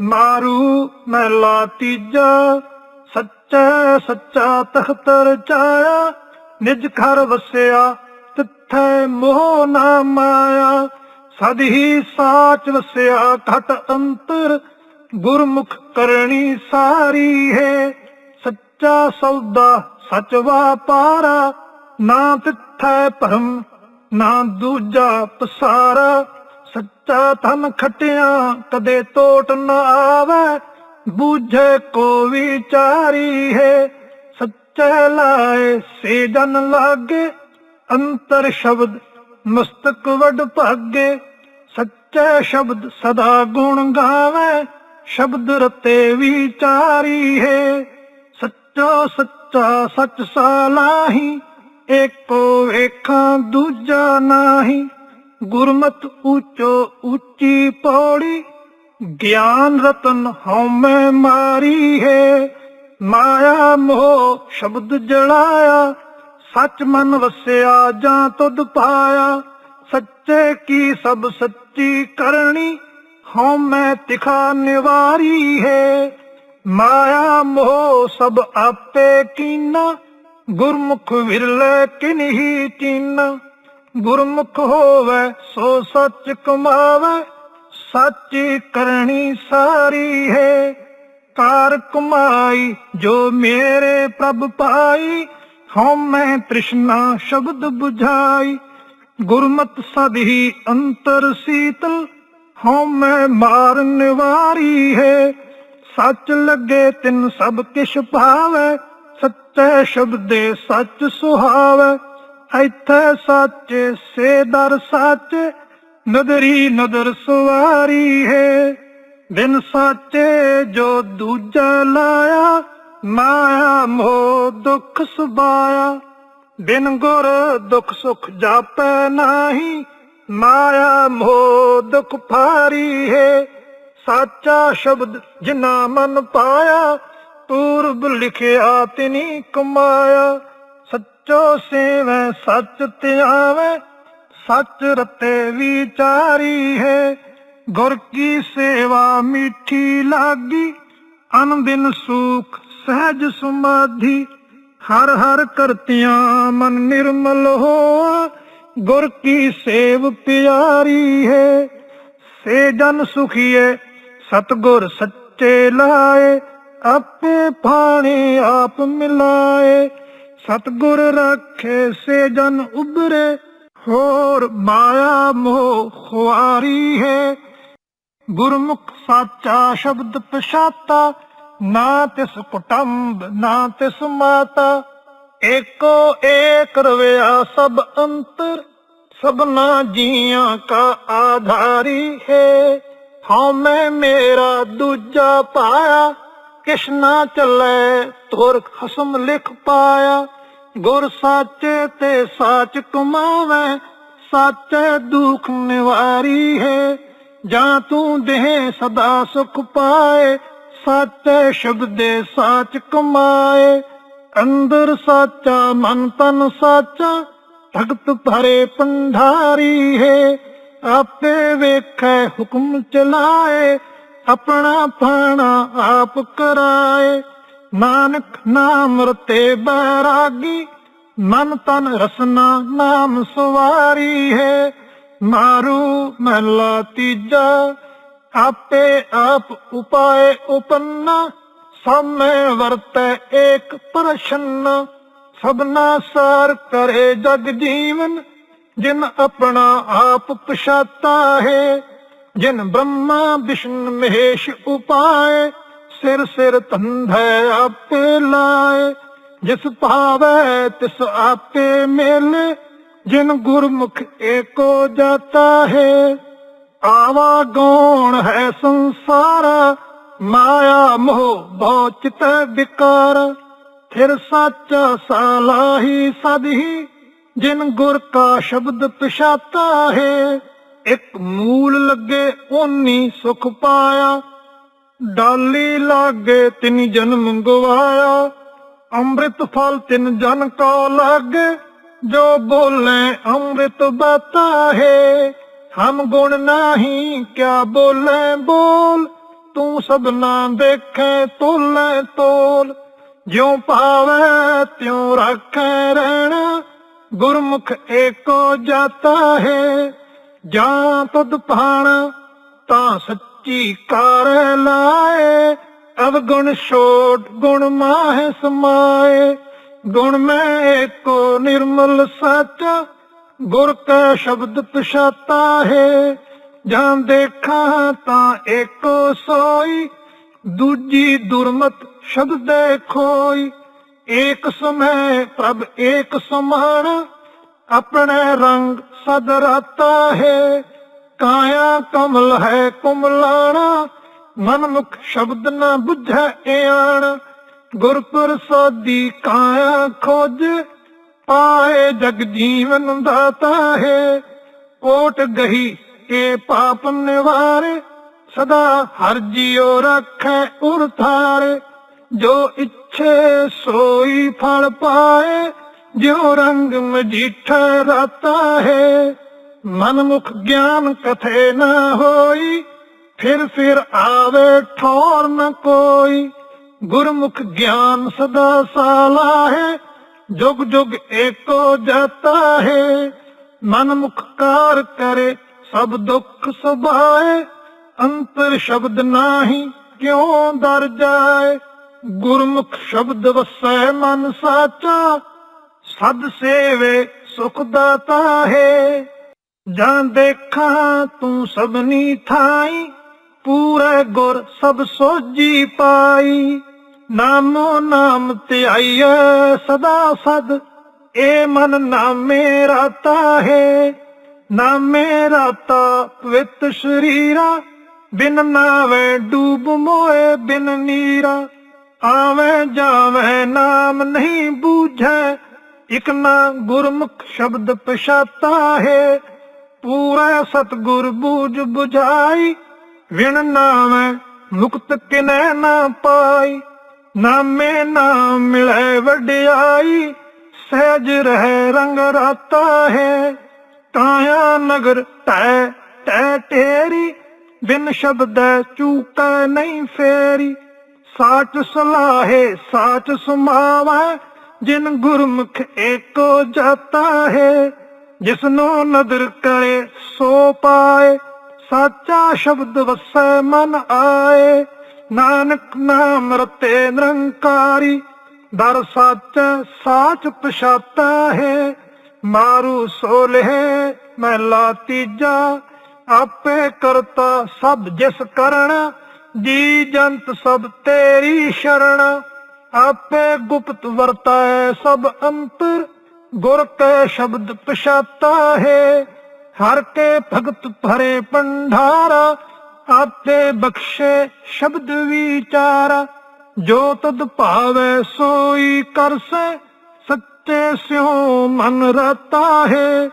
ਮਾਰੂ ਮਹਿਲਾ ਤੀਜਾ, ਸੱਚਾ ਸੱਚਾ ਤਖਤ ਰਚਾਇਆ ਨਿਜ ਘਰ ਵਸਿਆ, ਤਿੱਥੈ ਮੋਹ ਨਾ ਮਾਇਆ। ਸਦ ਹੀ ਸਾਚ ਵਸਿਆ ਘਟ ਅੰਤਰ, ਗੁਰਮੁਖ ਕਰਨੀ ਸਾਰੀ ਹੈ। ਸੱਚਾ ਸੌਦਾ ਸਚ ਵਾਪਾਰਾ, ਨਾ ਤਿੱਥੈ ਭਰਮ, ਨਾ ਦੂਜਾ ਪਸਾਰਾ। ਸੱਚਾ ਧਨ ਖਟਿਆ, ਕਦੇ ਟੋਟ ਨਾ ਆਵੇ, ਬੂਝੇ ਕੋ ਵਿਚਾਰੀ ਹੈ। ਸੱਚੇ ਲਾਏ ਸੇ ਜਨ ਲਾਗੇ, ਅੰਤਰ ਸ਼ਬਦ ਮਸਤਕ ਵਡ ਭਾਗੇ। ਸੱਚੇ ਸ਼ਬਦ ਸਦਾ ਗੁਣ ਗਾਵੇ, ਸ਼ਬਦ ਰਤੇ ਵਿਚਾਰੀ ਹੈ। ਸੱਚਾ ਸੱਚਾ ਸੱਚ ਸਾਲਾਹੀ ਏਕੋ ਵੇਖਾਂ ਦੂਜਾ ਨਾਹੀ। ਗੁਰਮਤ ਉੱਚੋ ਉੱਚੀ ਪੌੜੀ, ਗਿਆਨ ਰਤਨ ਹਉਮੈ ਮਾਰੀ ਹੈ। ਮਾਇਆ ਮੋਹ ਸ਼ਬਦ ਜੜਾਇਆ ਸੱਚ ਮਨ ਵਸਿਆ ਜਾਂ ਤੁਧ ਪਾਇਆ। ਸੱਚੇ ਕੀ ਸਭ ਸੱਚੀ ਕਰਨੀ ਹਉਮੈ ਤਿਖਾ ਨਿਵਾਰੀ ਹੈ। ਮਾਇਆ ਮੋਹ ਸਭ ਆਪੇ ਕੀਨਾ, ਗੁਰਮੁਖ ਵਿਰਲੇ ਕਿਨਹੀ ਚੀਨਾ। ਗੁਰਮੁਖ ਹੋਵੇ, ਸੋ ਸੱਚ ਕਮਾਵੇ, ਸੱਚੀ ਕਰਨੀ ਸਾਰੀ ਹੈ। ਕਾਰ ਕਮਾਈ, ਜੋ ਮੇਰੇ ਪ੍ਰਭ ਪਾਈ, ਹਉ ਮੈਂ ਤ੍ਰਿਸ਼ਨਾ ਸ਼ਬਦ 부ਝਾਈ ਗੁਰਮਤ ਸਦਹੀ ਅੰਤਰ ਸੀਤਲ, ਹਉ ਮੈਂ ਮਾਰ ਨਿਵਾਰੀ ਹੈ। ਸੱਚ ਲੱਗੇ ਤਿੰਨ ਸਭ ਕਿਛ ਭਾਵੇ, ਸੱਚੇ ਸ਼ਬਦੇ ਸੱਚ ਸੁਹਾਵੇ। ਇੱਥੇ ਸੱਚੇ, ਸੇ ਦਰ ਸੱਚ, ਨਦਰੀ ਨਦਰ ਸਵਾਰੀ ਹੈ। ਬਿਨ ਸਾਚੇ ਜੋ ਦੂਜਾ ਲਾਇਆ, ਮਾਇਆ ਮੋਹ ਦੁਖ ਸੁਭਾਇਆ। ਬਿਨ ਗੁਰ ਦੁਖ ਸੁਖ ਜਾਪੈ ਨਾਹੀ, ਮਾਇਆ ਮੋਹ ਦੁਖ ਭਾਰੀ ਹੈ। ਸਾਚਾ ਸ਼ਬਦ ਜਿਨਾ ਮਨ ਪਾਇਆ, ਪੂਰਬ ਲਿਖਿਆ ਤਿਨੀ ਕਮਾਇਆ। ਸੱਚੋ ਸੇਵੈ, ਸੱਚ ਧਿਆਵੈ, ਸੱਚ ਰਤੇ ਵਿਚਾਰੀ ਹੈ। ਗੁਰ ਕੀ ਸੇਵਾ ਮਿੱਠੀ ਲਾਗੀ ਅਨ ਸੁਖ ਸਹਿਜ ਸਮਾਧੀ। ਹਰ ਹਰ ਕਰਤਿਆਂ ਮਨ ਨਿਰਮਲ ਹੋ ਗੁਰ ਕੀ ਸੇਵ ਪਿਆਰੀ ਹੈ। ਸੇ ਜਨ ਸੁਖੀਏ, ਸਤਗੁਰ ਸੱਚੇ ਲਾਏ, ਆਪੇ ਪਾਣੀ ਆਪ ਮਿਲਾਏ। ਸਤਗੁਰ ਰੱਖੇ ਸੇ ਜਨ ਉਬਰੇ ਹੋਰ ਮਾਇਆ ਮੋਹ ਖੁਆਰੀ ਹੈ। ਗੁਰਮੁਖ ਸਾਚਾ ਸ਼ਬਦ ਪਛਾਤਾ, ਨਾ ਤਿਸ ਕੁਟੰਬ, ਨਾ ਤਿਸ ਮਾਤਾ। ਏਕੋ ਏਕ ਰਵਿਆ ਸਭ ਅੰਤਰ, ਸਭਨਾ ਜੀਆਂ ਕਾ ਆਧਾਰੀ ਹੈ। ਹਉ ਮੈਂ ਮੇਰਾ ਦੂਜਾ ਪਾਇਆ ਕਿਛ ਨਾ ਚੱਲੇ ਤੁਰ ਖਸਮ ਲਿਖ ਪਾਇਆ। ਗੁਰ ਸਾਚੇ ਤੇ ਸਾਚ ਕਮਾਵੇ, ਸਾਚੇ ਦੁਖ ਨਿਵਾਰੀ ਹੈ। ਜਾਂ ਤੂੰ ਦੇਹ ਸਦਾ ਸੁਖ ਪਾਏ, ਸਾਚੇ ਸ਼ਬਦੇ ਸਾਚ ਕਮਾਏ। ਅੰਦਰ ਸਾਚਾ, ਮਨ ਤਨ ਸਾਚਾ, ਭਗਤ ਭਰੇ ਪੰਧਾਰੀ ਹੈ। ਆਪੇ ਵੇਖੈ ਹੁਕਮ ਚਲਾਏ ਆਪਣਾ ਪਾਣਾ ਆਪ ਕਰਾਏ। ਨਾਨਕ ਨਾਮ ਰਤੇ ਬੈਰਾਗੀ, ਮਨ ਤਨ ਰਸਨਾ ਨਾਮ ਸਵਾਰੀ ਹੈ। ਮਾਰੂ ਮਹਲਾ ਤੀਜਾ, ਆਪੇ ਆਪ ਉਪਾਏ ਉਪੰਨਾ ਸਮੈ ਵਰਤੈ ਏਕ ਪ੍ਰਸ਼ਨ। ਸਭਨਾ ਸਾਰ ਕਰੇ ਜਗ ਜੀਵਨ, ਜਿਨ ਆਪਣਾ ਆਪ ਪਛਾਤਾ ਹੈ। ਜਿਨ ਬ੍ਰਹਮਾ ਵਿਸ਼ਨ ਮਹੇਸ਼ ਉਪਾਏ, ਸਿਰ ਸਿਰ ਧੰਧੈ ਆਪੇ ਲਾਏ। ਜਿਸ ਭਾਵੈ ਤਿਸ ਆਪੇ ਮਿਲੇ, ਜਿਨ ਗੁਰਮੁਖ ਏਕੋ ਜਾਤਾ ਹੈ। ਆਵਾ ਗੌਣ ਹੈ ਸੰਸਾਰ, ਮਾਇਆ ਮੋਹ ਬਹੁ ਚਿਤ ਵਿਕਾਰ। ਫਿਰ ਸੱਚਾ ਸਾਲਾਹੀ ਸਦਹੀ, ਜਿਨ ਗੁਰ ਕਾ ਸ਼ਬਦ ਪਛਾਤਾ ਹੈ। ਇੱਕ ਮੂਲ ਲੱਗੇ ਓਨੀ ਸੁਖ ਪਾਇਆ। ਡਾਲੀ ਲਾਗੇ ਤਿਨ ਜਨਮ ਗਵਾਇਆ। ਅੰਮ੍ਰਿਤ ਫਲ ਤਿੰਨ ਜਨ ਕੋ ਲਾਗੇ। ਜੋ ਬੋਲੇ ਅੰਮ੍ਰਿਤ ਬਾਤਾ ਹੈ, ਹਮ ਗੁਣ ਨਹੀਂ ਕਿਆ ਬੋਲੇ ਬੋਲ। ਤੂੰ ਸਭਨਾ ਦੇਖੇ ਤੋਲੇ ਤੋਲ। ਜਿਉ ਪਾਵੇ ਤਿਉ ਰੱਖੇ ਰਹਿਣਾ। ਗੁਰਮੁਖ ਏਕੋ ਜਾਤਾ ਹੈ। ਜਾਂ ਤਦ ਭਾਣ ਤਾਂ ਸੱਚੀ ਕਾਰ ਲਾਏ। ਅਵਗੁਣ ਛੋਟ ਗੁਣ ਮਾਹਿ ਸਮਾਏ। ਗੁਣ ਮੈਂ ਏਕੋ ਨਿਰਮਲ ਸੱਚ, ਗੁਰ ਕਾ ਸ਼ਬਦ ਪਛਾਤਾ ਹੈ। ਜਾਂ ਦੇਖਾਂ ਤਾਂ ਏਕੋ ਸੋਈ, ਦੂਜੀ ਦੁਰਮਤ ਸ਼ਬਦ ਖੋਈ। ਏਕ ਸਮੈ ਪ੍ਰਭ ਏਕ ਸਮਾਨ ਆਪਣੇ ਰੰਗ ਸਦ ਰਾਤਾ ਹੈ। ਕਾਇਆ ਕਮਲ ਹੈ ਕੁਮਲਾਣਾ ਮਨ ਸ਼ਬਦ ਨਾ ਬੁਝੈ ਇਆਣ। ਗੁਰ ਪ੍ਰਸਾਦੀ ਕਾਇਆ ਖੋਜ, ਪਾਏ ਜਗ ਜੀਵਨ ਦਾਤਾ ਹੈ। ਕੋਟ ਗਹੀ ਕੇ ਪਾਪ ਨਿਵਾਰੇ, ਸਦਾ ਹਰ ਜਿਉ ਰੱਖੈ ਉਰਥਾਰੇ। ਜੋ ਇੱਛੇ ਸੋਈ ਫਲ ਪਾਏ ਜਿਉ ਰੰਗ ਮਜੀਠਾ ਰਾਤਾ ਹੈ ਮਨ ਮੁਖ ਗਿਆਨ ਕਥੇ ਨਾ ਹੋਈ, ਫਿਰ ਫਿਰ ਆਵੇ ਠੋਰ ਨ ਕੋਈ। ਗੁਰਮੁਖ ਗਿਆਨ ਸਦਾ ਸਾਲਾ ਹੈ, ਜੁਗ ਜੁਗ ਏਕੋ ਜਾਤਾ ਹੈ। ਮਨ ਮੁਖ ਕਾਰ ਕਰੇ ਸਭ ਦੁੱਖ ਸੁਭਾਏ, ਅੰਤਰ ਸ਼ਬਦ ਨਾਹੀ ਕਿਉਂ ਦਰ ਜਾਏ? ਗੁਰਮੁਖ ਸ਼ਬਦ ਵਸੈ ਮਨ ਸਾਚਾ ਸਦ ਸੇਵੇ ਸੁਖ ਦਾਤਾ ਹੈ। ਜਾਂ ਦੇਖਾਂ ਤੂੰ ਸਭਨੀ ਥਾਈ, ਪੂਰੇ ਗੁਰ ਸਭ ਸੋਜੀ ਪਾਈ। ਨਾਮੋ ਨਾਮ ਧਿਆਈਐ ਸਦਾ ਸਦ, ਏ ਮਨ ਨਾਮੇ ਰਾਤਾ ਹੈ। ਨਾਮੇ ਰਾਤਾ ਪਵਿੱਤ ਸ਼ਰੀਰਾ, ਬਿਨ ਨਾਵੇਂ ਡੂਬ ਮੋਏ ਬਿਨ ਨੀਰਾ। ਆਵੇਂ ਜਾਵੇਂ ਨਾਮ ਨਹੀਂ ਬੂਝੈ ਇਕ ਨਾ ਗੁਰਮੁਖ ਸ਼ਬਦ ਪਛਾਤਾ ਹੈ, ਪੂਰਾ ਸਤਗੁਰ ਬੂਝ 부ਝਾਈ ਵਿਣ ਨਾਵੇਂ ਮੁਕਤ ਕਿਨੈ ਨਾ ਪਾਈ, ਨਾਮੇ ਨਾਮ ਮਿਲੇ ਵਡਿਆਈ, ਸਹਿਜ ਰਹਿ ਰੰਗ ਰਾਤਾ ਹੈ, ਤਾਇਆ ਨਗਰ ਟੈ ਟੈ ਟੇਰੀ ਬਿਨ ਸ਼ਬਦ ਚੂਕੈ ਨਹੀਂ ਫੇਰੀ, ਸਾਚ ਸਲਾਹੇ ਸਾਚ ਸੁਮਾਵੈ ਜਿਨ ਗੁਰਮੁਖ ਏਕੋ ਜਾਤਾ ਹੈ, ਜਿਸਨੋ ਨਦਰ ਕਰੇ ਸੋ ਪਾਏ। ਸਾਚਾ ਸ਼ਬਦ ਵਸੈ ਮਨ ਆਏ, ਨਾਨਕ ਨਾਮ ਰਤੇ ਨਿਰੰਕਾਰੀ। ਦਰ ਸੱਚ ਸਾਚ ਪਛਾਤਾ ਹੈ, ਮਾਰੂ ਸੋਲਹਿ ਮਹਿਲਾ ਤੀਜਾ। ਆਪੇ ਕਰਤਾ ਸਭ ਜਿਸ ਕਰਣ, ਜੀ ਜੰਤ ਸਭ ਤੇਰੀ ਸ਼ਰਣ। ਆਪੇ ਗੁਪਤ ਵਰਤੈ ਸਭ ਅੰਤਰ, ਗੁਰ ਕੇ ਸ਼ਬਦ ਪਛਾਤਾ ਹੈ। ਹਰ ਕੇ ਭਗਤ ਭਰੇ ਪੰਡਾਰਾ ਆਪੇ ਬਖਸ਼ੇ ਸ਼ਬਦ ਵਿਚਾਰਾ। ਜੋ ਤਦ ਭਾਵੇ ਸੋਈ ਕਰਸੈ, ਸੱਚੇ ਸਿਉ ਮਨ ਰਤਾ ਹੈ।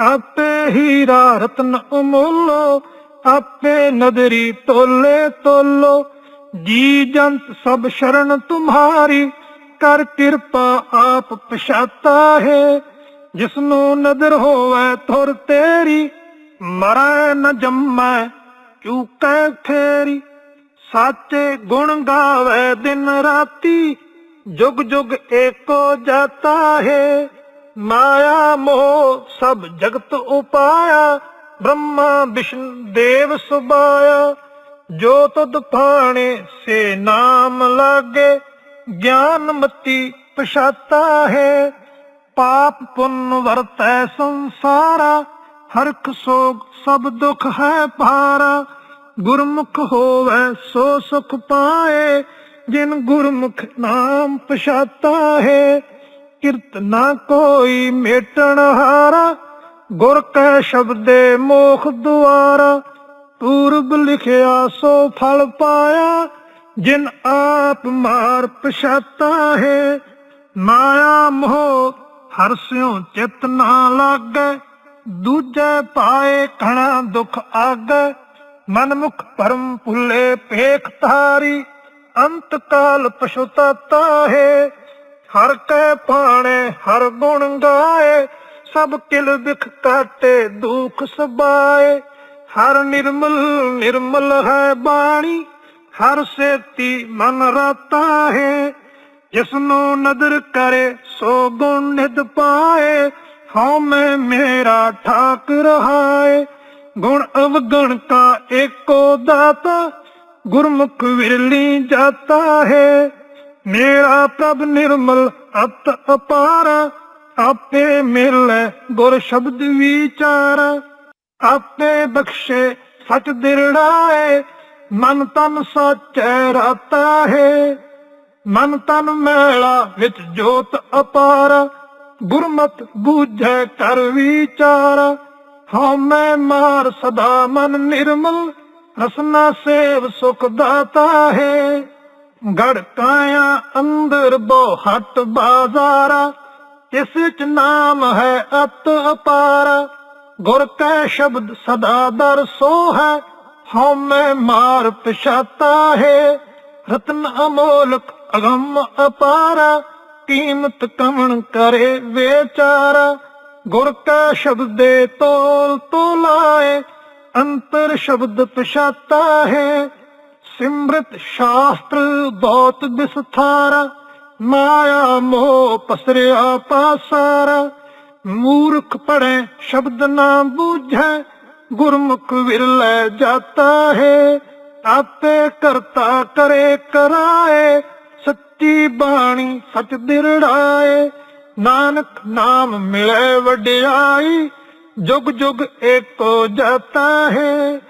ਆਪੇ ਹੀਰਾ ਰਤਨ ਅਮੋਲੋ ਆਪੇ ਨਦਰੀ ਤੋਲੇ ਤੋਲੋ। ਜੀ ਜੰਤ ਸਭ ਸ਼ਰਨ ਤੁਮਹਾਰੀ ਕਰ ਕਿਰਪਾ ਆਪ ਪਛਾਤਾ ਹੈ। ਜਿਸਨੂੰ ਨਦਰ ਹੋਵੇ ਥੁਰ ਤੇਰੀ, ਮਰੈ ਨ ਜੰਮੈ ਚੂਕੈ ਫੇਰੀ? ਸਾਚੇ ਗੁਣ ਗਾਵੇ ਦਿਨ ਰਾਤੀ, ਜੁਗ ਜੁਗ ਏਕੋ ਜਾਤਾ ਹੈ। ਮਾਇਆ ਮੋਹ ਸਭ ਜਗਤ ਉਪਾਇਆ, ਬ੍ਰਹਮਾ, ਵਿਸ਼ਨ, ਦੇਵ ਸੁਬਾਇਆ। ਜੋ ਤਦ ਭਾਣੇ ਸੇ ਨਾਮ ਲਾਗੇ, ਗਿਆਨ ਮਤੀ ਪਛਾਤਾ ਹੈ। ਪਾਪ ਪੁੰਨ ਵਰਤੈ ਸੰਸਾਰਾ ਹਰਖ ਸੋਗ ਸਭ ਦੁਖ ਹੈ ਭਾਰਾ। ਗੁਰਮੁਖ ਹੋਵੇ ਸੋ ਸੁਖ ਪਾਏ, ਜਿਨ ਗੁਰਮੁਖ ਨਾਮ ਪਛਾਤਾ ਹੈ। ਕਿਰਤ ਨਾ ਕੋਈ ਮੇਟਣ ਹਾਰਾ, ਗੁਰ ਕੈ ਸ਼ਬਦੇ ਮੋਖ ਦੁਆਰਾ। ਪੂਰਬ ਲਿਖਿਆ, ਸੋ ਫਲ ਪਾਇਆ। ਜਿਨ ਆਪ ਮਾਰ ਪਛਾਤਾ ਹੈ, ਮਾਇਆ ਮੋਹ ਹਰ ਸਿਉ ਚਿਤ ਨਾ ਲਾਗੈ। ਦੂਜੇ ਪਾਏ ਘਣਾ ਦੁਖ ਆਗੈ। ਮਨ ਪਰਮ ਭੁੱਲੇ ਪੇਖ ਧਾਰੀ। ਅੰਤ ਕਾਲ ਪਛੁਤਾਤਾ ਹੈ, ਹਰ ਕੈ ਪਾਣੇ ਹਰ ਗੁਣ ਗਾਏ। ਸਭ ਕਿਲ ਬਿਖ ਕਾਟੇ, ਦੁਖ ਸਬਾਏ ਹਰ ਨਿਰਮਲ ਨਿਰਮਲ ਹੈ ਬਾਣੀ, ਹਰ ਸੇਤੀ ਮਨ ਰਤਾ ਹੈ। ਜਿਸ ਨੂੰ ਨਦਰ ਕਰੇ, ਸੋ ਗੁਣ ਨਿਦ ਪਾਏ। ਹਉ ਮੈਂ ਮੇਰਾ ਠਾਕ ਰਹਾਏ ਗੁਣ ਅਵਗਣ ਕਾ ਏਕੋ ਦਾਤਾ, ਗੁਰਮੁਖ ਵਿਰਲੀ ਜਾਤਾ ਹੈ। ਮੇਰਾ ਪ੍ਰਭ ਨਿਰਮਲ ਅਤ ਅਪਾਰ, ਆਪੇ ਮਿਲੈ ਗੁਰ ਸ਼ਬਦ ਵਿਚਾਰ। ਆਪੇ ਬਖਸ਼ੇ ਸਚ ਦਿਰੜਾਏ ਮਨ ਤਨ ਸਾਚੈ ਰਾਤਾ ਹੈ ਮਨ ਤਨ ਮੈਲਾ ਵਿੱਚ ਜੋਤ ਅਪਾਰ, ਗੁਰਮਤ ਬੂਝੈ ਕਰ ਵਿਚਾਰ। ਹਉ ਮੈਂ ਮਾਰ ਸਦਾ ਮਨ ਨਿਰਮਲ, ਰਸਨਾ ਸੇਵ ਸੁਖ ਦਾਤਾ ਹੈ ਗੜ ਕਾਇਆ ਅੰਦਰ ਬੋ ਹਟ ਬਾਜ਼ਾਰਾ, ਇਸ ਵਿੱਚ ਨਾਮ ਹੈ ਅਤ ਅਪਾਰ। ਗੁਰ ਕੈ ਸ਼ਬਦ ਸਦਾ ਦਰ ਸੋ ਹੈ ਹਉ ਮੈਂ ਮਾਰ ਪਛਾਤਾ ਹੈ। ਰਤਨ ਅਮੋਲਕ ਅਗੰਮ ਅਪਾਰਾ, ਕੀਮਤ ਕਮਣ ਕਰੇ ਵਿਚਾਰਾ। ਗੁਰ ਕਾ ਸ਼ਬਦ ਦੇ ਤੋਲ ਤੋਲਾਏ ਅੰਤਰ ਸ਼ਬਦ ਪਛਾਤਾ ਹੈ। ਸਿਮਰਤ ਸ਼ਾਸਤਰ ਬਹੁਤ ਵਿਸਥਾਰਾ ਮਾਇਆ ਮੋਹ ਪਸਰਿਆ ਪਾਸਾਰਾ। ਮੂਰਖ ਪੜੈ ਸ਼ਬਦ ਨਾ ਬੂਝੈ, ਗੁਰਮੁਖ ਵਿਰਲੇ ਜਾਤਾ ਹੈ। ਆਪੇ ਕਰਤਾ ਕਰੇ ਕਰਾਏ, ਸੱਚੀ ਬਾਣੀ ਸਚ ਦਿਰੜਾਏ। ਨਾਨਕ ਨਾਮ ਮਿਲੇ ਵਡਿਆਈ, ਜੁਗ ਜੁਗ ਏਕੋ ਜਾਤਾ ਹੈ।